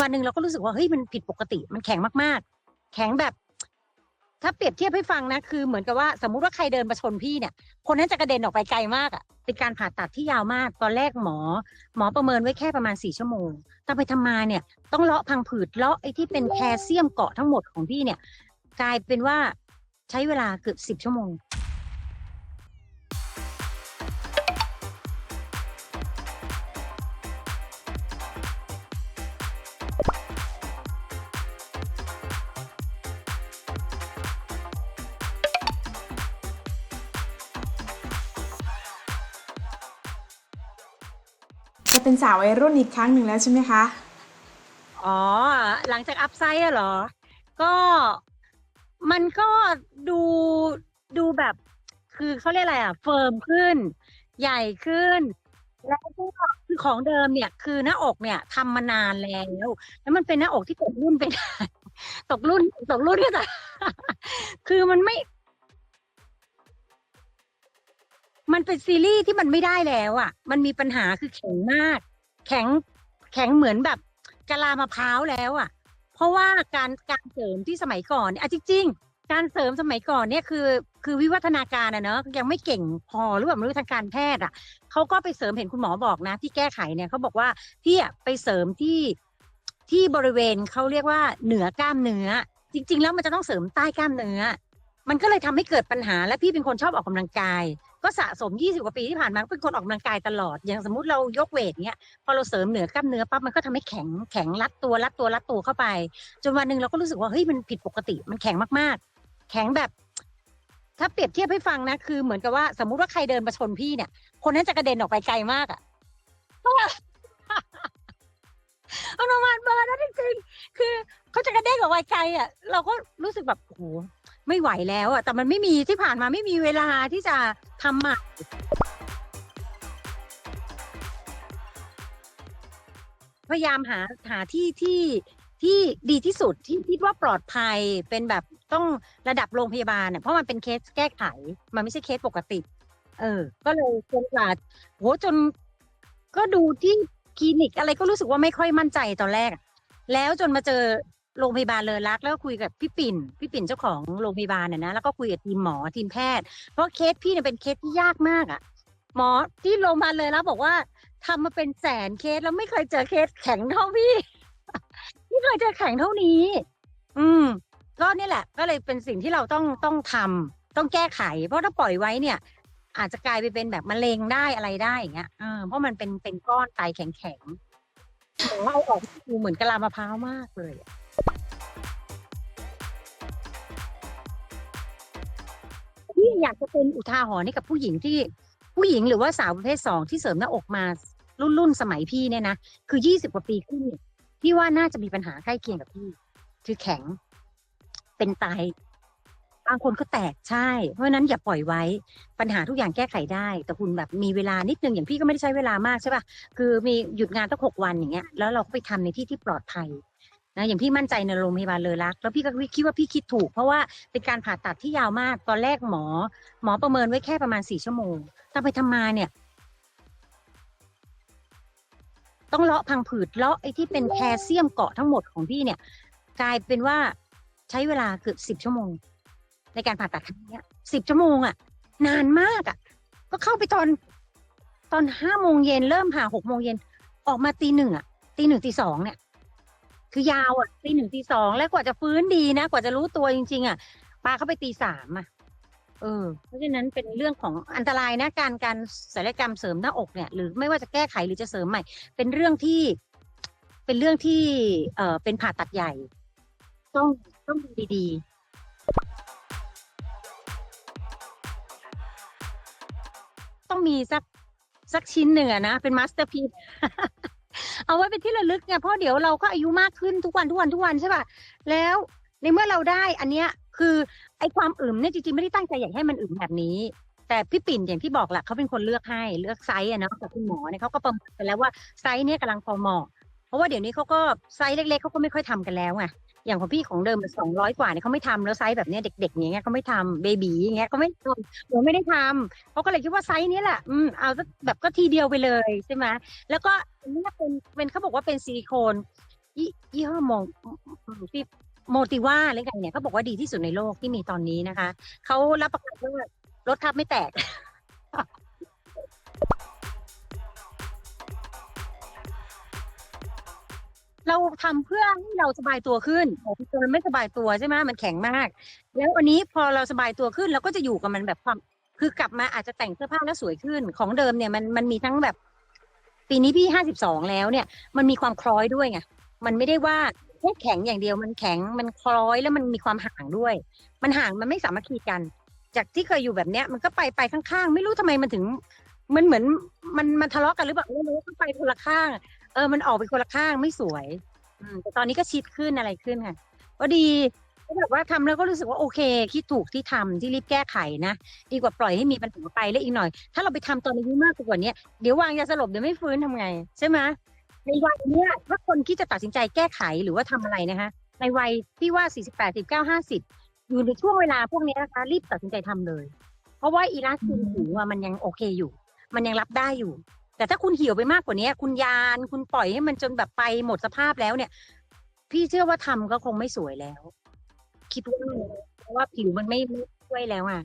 วันหนึ่งเราก็รู้สึกว่าเฮ้ยมันผิดปกติ มันแข็งมากๆ แข็งแบบ ถ้าเปรียบเทียบให้ฟังนะคือเหมือนกับว่าสมมุติว่าใครเดินมาชนพี่เนี่ย คนนั้นจะกระเด็นออกไปไกลมากอะเป็นการผ่าตัดที่ยาวมาก ตอนแรกหมอ หมอประเมินไว้แค่ประมาณสี่ชั่วโมงแต่ไปทำมาเนี่ย ต้องเลาะพังผืดเลาะไอ้ที่เป็นแคลเซียมเกาะทั้งหมดของพี่เนี่ย กลายเป็นว่าใช้เวลาเกือบสิบชั่วโมง เป็นสาววัยรุ่นอีกครั้งหนึ่งแล้วใช่ไหมคะ อ๋อ หลังจากอัพไซด์อะเหรอ ก็มันก็ดูดูแบบ คือเขาเรียกอะไรอะเฟิร์มขึ้น ใหญ่ขึ้น แล้วก็คือของเดิมเนี่ย คือหน้าอกเนี่ยทำมานานแล้ว แล้วมันเป็นหน้าอกที่ตกรุ่นไปนานตกรุ่นตกรุ่นก็แต่คือมันไม่ มันเป็นซีรีส์ที่มันไม่ได้แล้วอะ มันมีปัญหาคือแข็งมาก แข็งแข็งเหมือนแบบกะลามะพร้าวแล้วอะ เพราะว่าการการเสริมที่สมัยก่อนเนี่ยอะจริงๆ การเสริมสมัยก่อนเนี่ยคือ คือวิวัฒนาการอะเนอะยังไม่เก่งพอหรือเปล่าไม่รู้ทางการแพทย์อะเขาก็ไปเสริมเห็นคุณหมอบอกนะ ที่แก้ไขเนี่ยเขาบอกว่าพี่อะไปเสริมที่ที่บริเวณเขาเรียกว่าเหนือกล้ามเนื้อ จริง ๆ แล้วมันจะต้องเสริมใต้กล้ามเนื้อ มันก็เลยทำให้เกิดปัญหาและพี่เป็นคนชอบออกกำลังกาย ก็สะสม 20 กว่าปีที่ผ่านมาเป็นคนออกกำลังกายตลอด อย่างสมมติเรายกเวทเนี้ยพอเราเสริมเหนือกล้ามเนื้อปั๊บมันก็ทำให้แข็งแข็งรัดตัวรัดตัวรัดตัวเข้าไป จนวันหนึ่งเราก็รู้สึกว่าเฮ้ยมันผิดปกติมันแข็งมากๆ แข็งแบบ ถ้าเปรียบเทียบให้ฟังนะคือ เหมือนกับว่าสมมุติว่าใครเดินมาชนพี่เนี่ย คนนั้นจะกระเด็นออกไปไกลมากอะเพราะอาประมาณเบอร์นั้นจริงๆคือเขาจะกระเด้งออกไปไกลอะ เราก็รู้สึกแบบโอ้โห ไม่ไหวแล้วอะแต่มันไม่มีที่ผ่านมาไม่มีเวลาที่จะทำใหม่พยายามหาหาที่ที่ที่ดีที่สุดที่คิดว่าปลอดภัยเป็นแบบต้องระดับโรงพยาบาลเนี่ยเพราะมันเป็นเคสแก้ไข มันไม่ใช่เคสปกติ เออ ก็เลยจนกว่าโหจน ก็ดูที่คลินิกอะไรก็รู้สึกว่าไม่ค่อยมั่นใจตอนแรก แล้วจนมาเจอ โรงพยาบาลเลอรักแล้วก็คุยกับพี่ปิ่น พี่ปิ่นเจ้าของโรงพยาบาลน่ะนะแล้วก็คุยกับทีมหมอทีมแพทย์ เพราะเคสพี่เนี่ยเป็นเคสที่ยากมากอะ หมอที่โรงพยาบาลเลยแล้วบอกว่าทำมาเป็นแสนเคสแล้วไม่เคยเจอเคสแข็งเท่าพี่ไม่เคยเจอแข็งเท่านี้ อืมก็นี่แหละ ก็เลยเป็นสิ่งที่เราต้องต้องทำต้องแก้ไข เพราะถ้าปล่อยไว้เนี่ย อาจจะกลายไปเป็นแบบมะเร็งได้อะไรได้อย่างเงี้ยเออเพราะมันเป็นเป็นก้อนไตแข็งแข็งๆหมอเอาออกดูเหมือนกะลามะพร้าวมากเลย พี่อยากจะเป็นอุทาหรณ์ให้กับผู้หญิงที่ผู้หญิงหรือว่าสาวประเภทสองที่เสริมหน้าอกมารุ่นรุ่นสมัยพี่เนี่ยนะคือยี่สิบกว่าปีขึ้นเนี่ยพี่ว่าน่าจะมีปัญหาใกล้เคียงกับพี่ คือแข็ง เป็นไตบางคนก็แตกใช่ เพราะฉะนั้นอย่าปล่อยไว้ปัญหาทุกอย่างแก้ไขได้ แต่คุณแบบมีเวลานิดนึงอย่างพี่ก็ไม่ได้ใช้เวลามากใช่ป่ะคือมีหยุดงานตั้งหกวันอย่างเงี้ยแล้วเราก็ไปทำในที่ที่ปลอดภัย นะอย่างพี่มั่นใจในโรงพยาบาลเลอรัก แล้วพี่ก็คิดว่าพี่คิดถูก เพราะว่าเป็นการผ่าตัดที่ยาวมากตอนแรกหมอ หมอประเมินไว้แค่ประมาณสี่ชั่วโมงแต่ไปทำมาเนี่ย ต้องเลาะพังผืดเลาะไอ้ที่เป็นแคลเซียมเกาะทั้งหมดของพี่เนี่ย กลายเป็นว่าใช้เวลาเกือบสิบชั่วโมง ในการผ่าตัดครั้งเนี้ยสิบชั่วโมงอะนานมากอะก็เข้าไปตอนตอนห้าโมงเย็นเริ่มผ่าหกโมงเย็นออกมาตีหนึ่งอะตีหนึ่งตีสองเนี่ย คือยาวอะตีหนึ่งตีสองแล้วกว่าจะฟื้นดีนะ กว่าจะรู้ตัวจริง ๆ อะปาเข้าไปตีสามอะเออเพราะฉะนั้นเป็นเรื่องของอันตรายนะการการศัลยกรรมเสริมหน้าอกเนี่ย หรือไม่ว่าจะแก้ไขหรือจะเสริมใหม่ เป็นเรื่องที่เป็นเรื่องที่เออเป็นผ่าตัดใหญ่ ต้องต้องดูดีๆต้องมีสักสักชิ้นหนึ่งอะนะ เป็นมาสเตอร์พี e เอาไว้เป็นที่ระลึกไงเพราะเดี๋ยวเราก็อายุมากขึ้นทุกวันทุกวันทุกวันใช่ป่ะแล้วในเมื่อเราได้อันเนี้ยคือไอ้ความอึมเนี่ยจริงๆไม่ได้ตั้งใจอยากให้มันอึมแบบนี้ แต่พี่ปิ่นอย่างที่บอกแหละเขาเป็นคนเลือกให้เลือกไซส์อะเนาะกับคุณหมอเนี่ยเขาก็ประเมินไปแล้วว่าไซส์เนี่ยกำลังพอเหมาะเพราะว่าเดี๋ยวนี้เขาก็ไซส์เล็กๆเขาก็ไม่ค่อยทำกันแล้วไง อย่างของพี่ของเดิมสองร้อยกว่าเนี่ยเขาไม่ทำแล้วไซส์แบบเนี้ยเด็กๆอย่างเงี้ยเขาไม่ทำเบบีอย่างเงี้ยเขาไม่ทำหนูไม่ได้ทำเขาก็เลยคิดว่าไซส์นี้แหละอืมเอาแบบก็ทีเดียวไปเลยใช่ไหมแล้วก็นนี้เป็นเป็นเขาบอกว่าเป็นซิลิโคนยี่ยี่ห้อโมที่โมติว่าอะไรกันเนี่ยเขาบอกว่าดีที่สุดในโลกที่มีตอนนี้นะคะเขารับประกันว่ารถทับไม่แตก เราทำเพื่อให้เราสบายตัวขึ้นแต่มันไม่สบายตัวใช่ไหมมันแข็งมาก แล้ววันนี้พอเราสบายตัวขึ้นเราก็จะอยู่กับมันแบบความ คือกลับมาอาจจะแต่งเสื้อผ้าแล้วสวยขึ้น ของเดิมเนี่ยมันมันมีทั้งแบบ ปีนี้พี่ห้าสิบสองแล้วเนี่ย มันมีความคล้อยด้วยไงมันไม่ได้ว่าแค่แข็งอย่างเดียวมันแข็งมันคล้อยแล้วมันมีความห่างด้วย มันห่างมันไม่สามัคคีกัน จากที่เคยอยู่แบบเนี้ยมันก็ไปไปข้างๆ ไม่รู้ทำไมมันถึงมันเหมือนมันมันทะเลาะกันหรือเปล่าไม่รู้ก็ไปคนละข้าง เออมันออกไปคนละข้างไม่สวย อืมแต่ตอนนี้ก็ชิดขึ้นอะไรขึ้นค่ะก็ดีก็แบบว่าทำแล้วก็รู้สึกว่าโอเค คิดถูกที่ทำที่รีบแก้ไขนะดีกว่าปล่อยให้มีปัญหาไปแล้วอีกหน่อย ถ้าเราไปทำตอนอายุมากกว่านี้เดี๋ยววางยาสลบเดี๋ยวไม่ฟื้นทำไง ใช่ไหมในวัยนี้ถ้าคนคิดจะตัดสินใจแก้ไขหรือว่าทำอะไรนะคะในวัยที่ว่า 48 49 50 อยู่ในช่วงเวลาพวกนี้นะคะ รีบตัดสินใจทำเลย เพราะว่าอีลาสตินหูอะมันยังโอเคอยู่ มันยังรับได้อยู่ แต่ถ้าคุณเหี่ยวไปมากกว่านี้คุณยานคุณปล่อยให้มันจนแบบไปหมดสภาพแล้วเนี่ย พี่เชื่อว่าทำก็คงไม่สวยแล้ว คิดว่าเพราะว่าผิวมันไม่ไม่ช่วยแล้วอะ